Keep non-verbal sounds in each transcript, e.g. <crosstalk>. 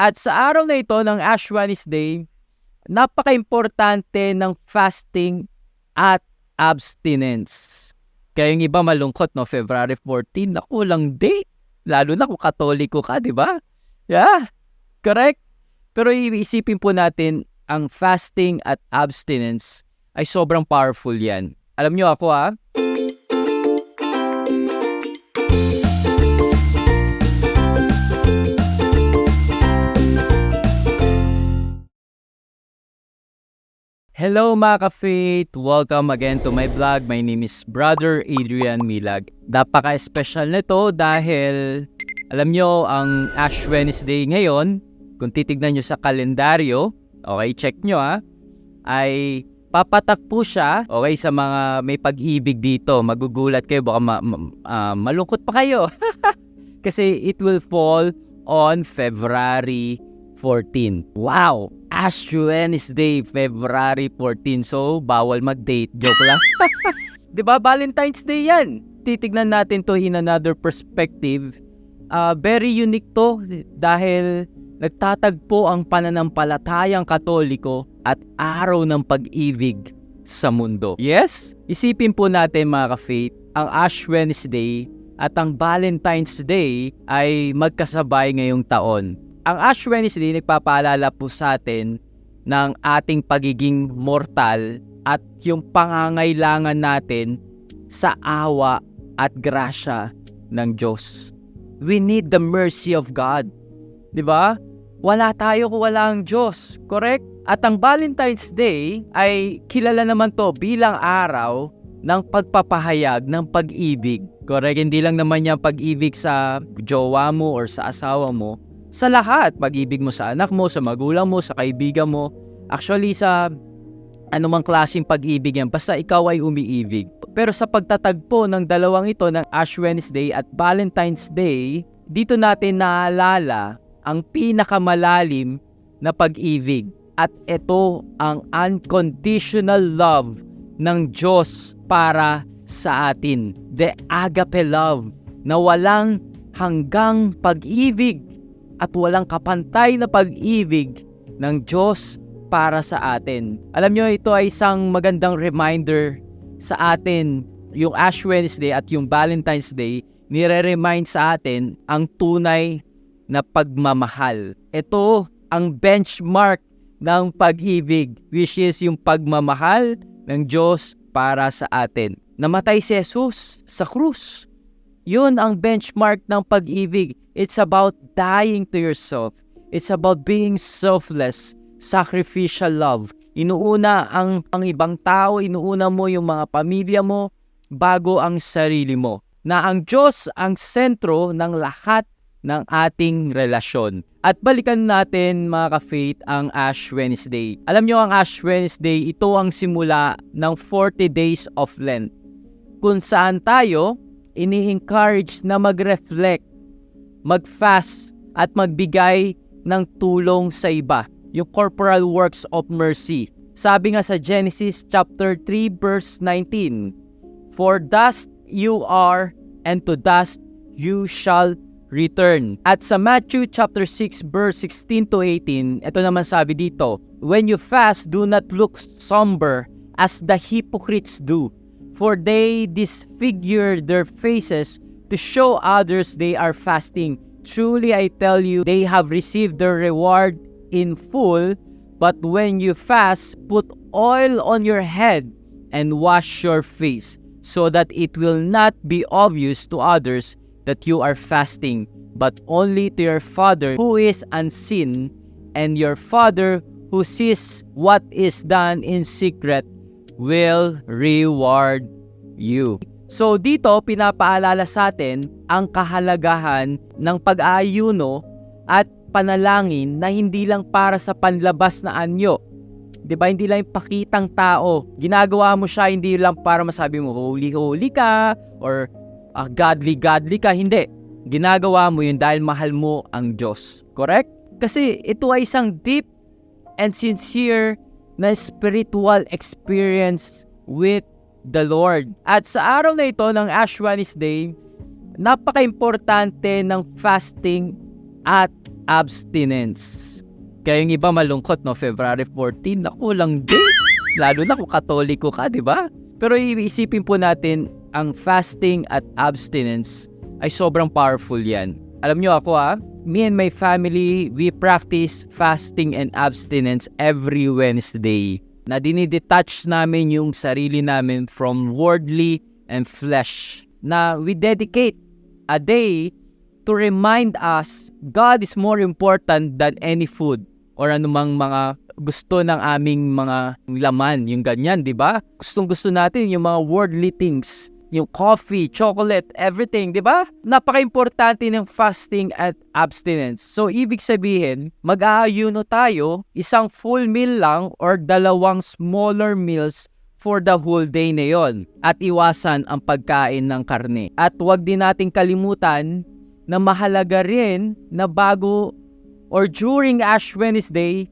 At sa araw na ito ng Ash Wednesday, napaka-importante ng fasting at abstinence. Kaya yung iba malungkot, no? February 14, naku, lang day. Lalo na kung katoliko ka, di ba? Yeah, correct. Pero iisipin po natin, ang fasting at abstinence ay sobrang powerful yan. Alam nyo ako ha, Hello mga ka-faith! Welcome again to my vlog. My name is Brother Adrian Milag. Napaka-special nito dahil alam nyo, ang Ash Wednesday ngayon, kung titignan nyo sa kalendaryo, okay, check nyo ha, ay papatak po siya, okay, sa mga may pag-ibig dito. Magugulat kayo, baka ma- ma- uh, malungkot pa kayo. <laughs> Kasi it will fall on February 14. Wow! Ash Wednesday, February 14. So, bawal mag-date. Joke lang. <laughs> 'Di ba Valentine's Day 'yan. Titignan natin to in another perspective. Uh, very unique to dahil nagtatagpo ang pananampalatayang katoliko at araw ng pag-ibig sa mundo. Yes? Isipin po natin mga ka-faith, ang Ash Wednesday at ang Valentine's Day ay magkasabay ngayong taon. Ang Ash Wednesday nagpapaalala po sa atin ng ating pagiging mortal at yung pangangailangan natin sa awa at grasya ng Diyos. We need the mercy of God. 'Di ba? Wala tayo kung wala ang Diyos, correct? At ang Valentine's Day ay kilala naman to bilang araw ng pagpapahayag ng pag-ibig. Correct? Hindi lang naman yung pag-ibig sa jowa mo or sa asawa mo, sa lahat. Pag-ibig mo sa anak mo, sa magulang mo, sa kaibigan mo. Actually, sa anumang klaseng pag-ibig yan, basta ikaw ay umiibig. Pero sa pagtatagpo ng dalawang ito ng Ash Wednesday at Valentine's Day, dito natin naalala ang pinakamalalim na pag-ibig. At ito ang unconditional love ng Diyos para sa atin. The agape love na walang hanggang pag-ibig at walang kapantay na pag-ibig ng Diyos para sa atin. Alam nyo, ito ay isang magandang reminder sa atin. Yung Ash Wednesday at yung Valentine's Day, nire-remind sa atin ang tunay na pagmamahal. Ito ang benchmark ng pag-ibig, which is yung pagmamahal ng Diyos para sa atin. Namatay si Jesus sa krus yun ang benchmark ng pag-ibig. It's about dying to yourself. It's about being selfless, sacrificial love. Inuuna ang, ang ibang tao, inuuna mo yung mga pamilya mo bago ang sarili mo. Na ang Diyos ang sentro ng lahat ng ating relasyon. At balikan natin mga ka-faith ang Ash Wednesday. Alam nyo ang Ash Wednesday, ito ang simula ng 40 days of Lent. Kung saan tayo ini-encourage na mag-reflect, mag-fast, at magbigay ng tulong sa iba. Yung corporal works of mercy. Sabi nga sa Genesis chapter 3 verse 19, For dust you are, and to dust you shall return. At sa Matthew chapter 6 verse 16 to 18, ito naman sabi dito, When you fast, do not look somber as the hypocrites do, for they disfigure their faces to show others they are fasting. Truly I tell you, they have received their reward in full. But when you fast, put oil on your head and wash your face, so that it will not be obvious to others that you are fasting, but only to your Father who is unseen, and your Father who sees what is done in secret will reward you. So dito pinapaalala sa atin ang kahalagahan ng pag-aayuno at panalangin na hindi lang para sa panlabas na anyo. 'Di ba? Hindi lang pakitang tao. Ginagawa mo siya hindi lang para masabi mo holy holy ka or uh, godly godly ka, hindi. Ginagawa mo 'yun dahil mahal mo ang Diyos. Correct? Kasi ito ay isang deep and sincere na spiritual experience with the Lord. At sa araw na ito ng Ash Wednesday, napaka-importante ng fasting at abstinence. Kaya yung iba malungkot, no? February 14, naku lang day. Lalo na kung katoliko ka, di ba? Pero iisipin po natin, ang fasting at abstinence ay sobrang powerful yan. Alam nyo ako ha, me and my family, we practice fasting and abstinence every Wednesday. Na dinidetach namin yung sarili namin from worldly and flesh. Na we dedicate a day to remind us God is more important than any food or anumang mga gusto ng aming mga laman, yung ganyan, di ba? Gustong gusto natin yung mga worldly things, yung coffee, chocolate, everything, di ba? Napaka-importante ng fasting at abstinence. So, ibig sabihin, mag-aayuno tayo, isang full meal lang or dalawang smaller meals for the whole day na yon at iwasan ang pagkain ng karne. At huwag din nating kalimutan na mahalaga rin na bago or during Ash Wednesday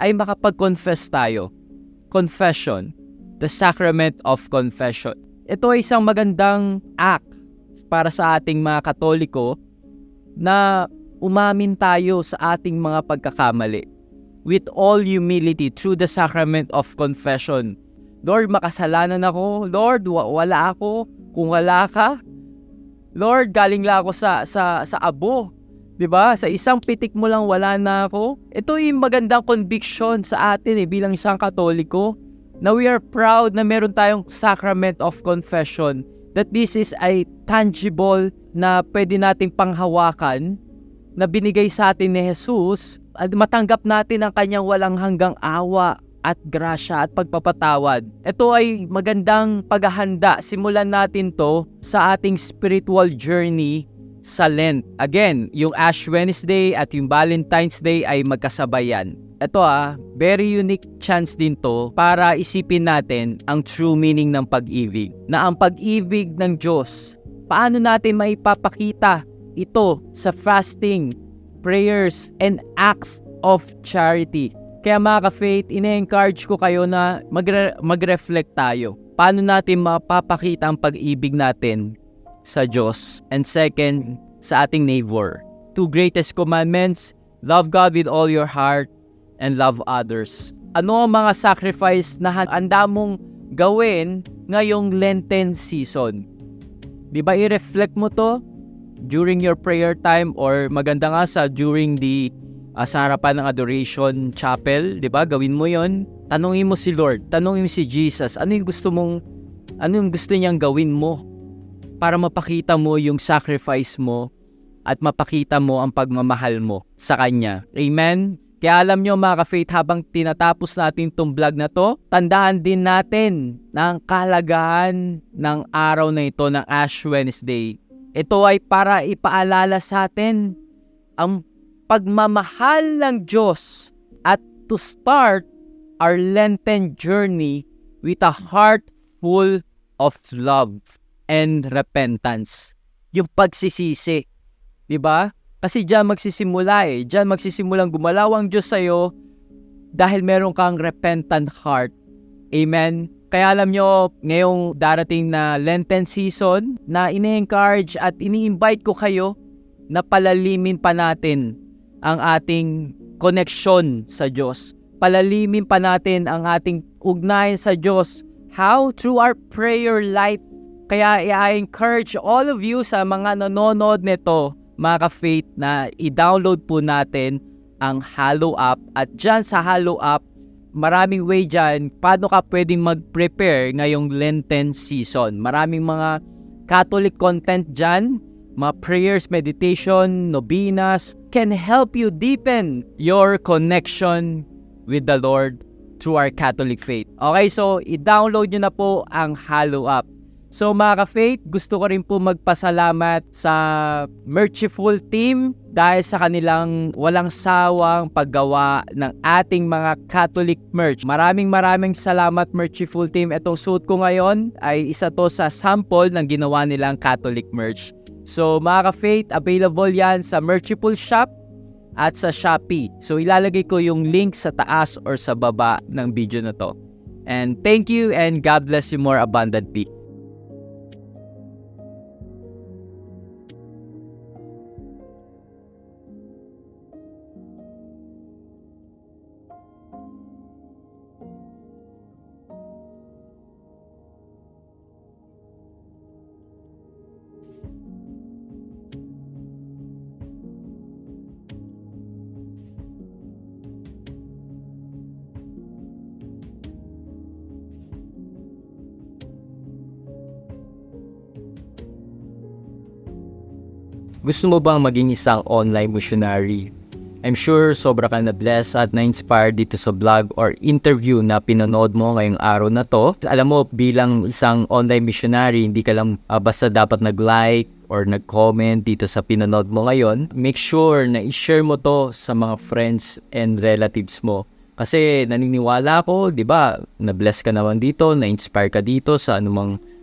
ay makapag-confess tayo. Confession. The sacrament of confession. Ito ay isang magandang act para sa ating mga katoliko na umamin tayo sa ating mga pagkakamali with all humility through the sacrament of confession. Lord, makasalanan ako. Lord, wa- wala ako. Kung wala ka, Lord, galing lang ako sa sa sa abo. 'Di ba? Sa isang pitik mo lang wala na ako. Ito yung magandang conviction sa atin eh bilang isang Katoliko na we are proud na meron tayong sacrament of confession that this is a tangible na pwede nating panghawakan na binigay sa atin ni Jesus at matanggap natin ang kanyang walang hanggang awa at grasya at pagpapatawad. Ito ay magandang paghahanda. Simulan natin to sa ating spiritual journey sa Lent. Again, yung Ash Wednesday at yung Valentine's Day ay magkasabayan. Ito ah, very unique chance din to para isipin natin ang true meaning ng pag-ibig. Na ang pag-ibig ng Diyos, paano natin maipapakita ito sa fasting, prayers, and acts of charity. Kaya mga ka-faith, ine-encourage ko kayo na magre- mag-reflect tayo. Paano natin mapapakita ang pag-ibig natin sa Diyos? And second, sa ating neighbor. Two greatest commandments, love God with all your heart and love others. Ano ang mga sacrifice na handa mong gawin ngayong Lenten season? Di ba i-reflect mo to during your prayer time or maganda nga sa during the uh, sa harapan ng adoration chapel, 'di ba? Gawin mo 'yon. Tanungin mo si Lord, tanungin mo si Jesus, ano yung gusto mong ano yung gusto niyang gawin mo para mapakita mo yung sacrifice mo at mapakita mo ang pagmamahal mo sa Kanya. Amen? Kaya alam nyo mga ka-faith, habang tinatapos natin itong vlog na to, tandaan din natin ng kalagahan ng araw na ito ng Ash Wednesday. Ito ay para ipaalala sa atin ang pagmamahal ng Diyos at to start our Lenten journey with a heart full of love and repentance. Yung pagsisisi. 'Di ba? Kasi diyan magsisimula eh. Diyan magsisimulang gumalaw ang Diyos sa'yo dahil meron kang repentant heart. Amen? Kaya alam nyo, ngayong darating na Lenten season, na ini-encourage at ini-invite ko kayo na palalimin pa natin ang ating connection sa Diyos. Palalimin pa natin ang ating ugnayan sa Diyos. How? Through our prayer life. Kaya i-encourage all of you sa mga nanonood nito, mga ka-faith, na i-download po natin ang Hallow app. At dyan sa Hallow app, maraming way dyan paano ka pwedeng mag-prepare ngayong Lenten season. Maraming mga Catholic content dyan, mga prayers, meditation, novenas, can help you deepen your connection with the Lord through our Catholic faith. Okay, so i-download nyo na po ang Hallow app. So mga ka-faith, gusto ko rin po magpasalamat sa Merchiful Team dahil sa kanilang walang sawang paggawa ng ating mga Catholic merch. Maraming maraming salamat Merchiful Team. Itong suit ko ngayon ay isa to sa sample ng ginawa nilang Catholic merch. So mga ka-faith, available yan sa Merchiful Shop at sa Shopee. So ilalagay ko yung link sa taas or sa baba ng video na to. And thank you and God bless you more abundantly. Gusto mo bang maging isang online missionary? I'm sure sobra ka na-bless at na-inspire dito sa vlog or interview na pinanood mo ngayong araw na to. Alam mo, bilang isang online missionary, hindi ka lang ah, basta dapat nag-like or nag-comment dito sa pinanood mo ngayon. Make sure na i-share mo to sa mga friends and relatives mo. Kasi naniniwala ako, di ba, na-bless ka naman dito, na-inspire ka dito sa anumang